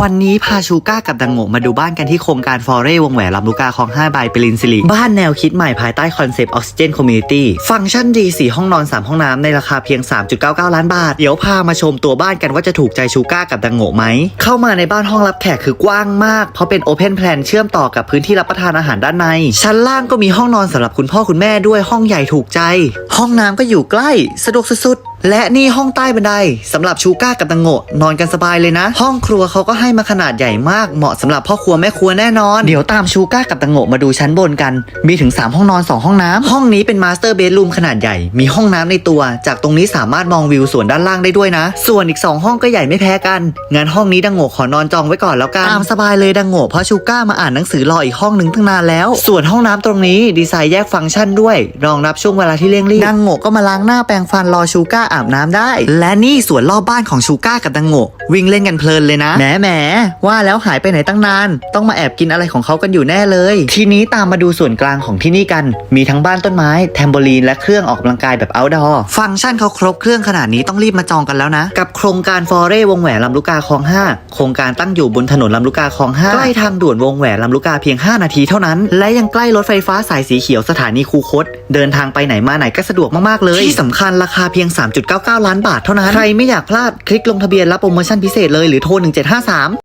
วันนี้พาชูก้ากับดังโงมาดูบ้านกันที่โครงการฟอเร่วงแหวนลำลูกาคลอง5บายปรินซิลิบ้านแนวคิดใหม่ภายใต้คอนเซปต์ออกซิเจนคอมมูนิตี้ฟังก์ชันดี 4 ห้องนอน 3 ห้องน้ำในราคาเพียง 3.99 ล้านบาท เดี๋ยวพามาชมตัวบ้านกันว่าจะถูกใจชูก้ากับดังโงไหม เข้ามาในบ้านห้องรับแขกคือกว้างมาก เพราะเป็นโอเพนแพลนเชื่อมต่อกับพื้นที่รับประทานอาหารด้านใน ชั้นล่างก็มีห้องนอนสำหรับคุณพ่อคุณแม่ด้วยห้องใหญ่ถูกใจ ห้องน้ำก็อยู่ใกล้ สะดวกสุดๆ และนี่ห้องใต้บันไดสำหรับชูก้ากับตังโงะนอนกันสบายเลยนะ ห้องครัวเขาก็ให้มาขนาดใหญ่มากเหมาะสำหรับพ่อครัวแม่ครัวแน่นอน เดี๋ยวตามชูก้ากับตังโงะมาดูชั้นบนกัน มีถึง 3 ห้องนอน 2 ห้องน้ำห้องนี้เป็นมาสเตอร์เบดรูมขนาดใหญ่ มีห้องน้ำในตัว จากตรงนี้สามารถมองวิวสวนด้านล่างได้ด้วยนะ ส่วนอีก 2 ห้องก็ใหญ่ไม่แพ้กันงั้นห้องนี้ดังโงะขอนอนจองไว้ก่อนแล้วกันตามสบายเลยดังโงะเพราะชูก้ามาอ่านหนังสือรออีกห้องหนึ่งตั้งนานแล้ว ส่วนห้องน้ำตรงนี้ดีไซน์แยกฟังก์ชันด้วยรองรับช่วงเวลาที่เร่งรีบดังโงะก็มาล้างหน้าแปรงฟันรอชูก้าอาบน้ำได้ และนี่สวนรอบบ้านของชูก้ากับดังโงะวิ่งเล่นกันเพลินเลยนะแหมแหมว่าแล้วหายไปไหนตั้งนาน ต้องมาแอบกินอะไรของเขากันอยู่แน่เลย ทีนี้ตามมาดูส่วนกลางของที่นี่กัน มีทั้งบ้านต้นไม้ แทมโบลีน และเครื่องออกกำลังกายแบบ outdoor ฟังก์ชันเขาครบเครื่องขนาดนี้ต้องรีบมาจองกันแล้วนะ กับโครงการฟอเร่วงแหวนลำลูกกาคลอง 5 โครงการตั้งอยู่บนถนนลำลูกกาคลอง 5 ใกล้ทางด่วนวงแหวนลำลูกกาเพียง 5 นาทีเท่านั้น และยังใกล้รถไฟฟ้าสายสีเขียวสถานีคูคต เดินทางไปไหนมาไหนก็สะดวกมากๆเลย ที่สำคัญราคาเพียง1.99 ล้านบาทเท่านั้น ใครไม่อยากพลาด คลิกลงทะเบียนรับโปรโมชั่นพิเศษเลยหรือโทร 1753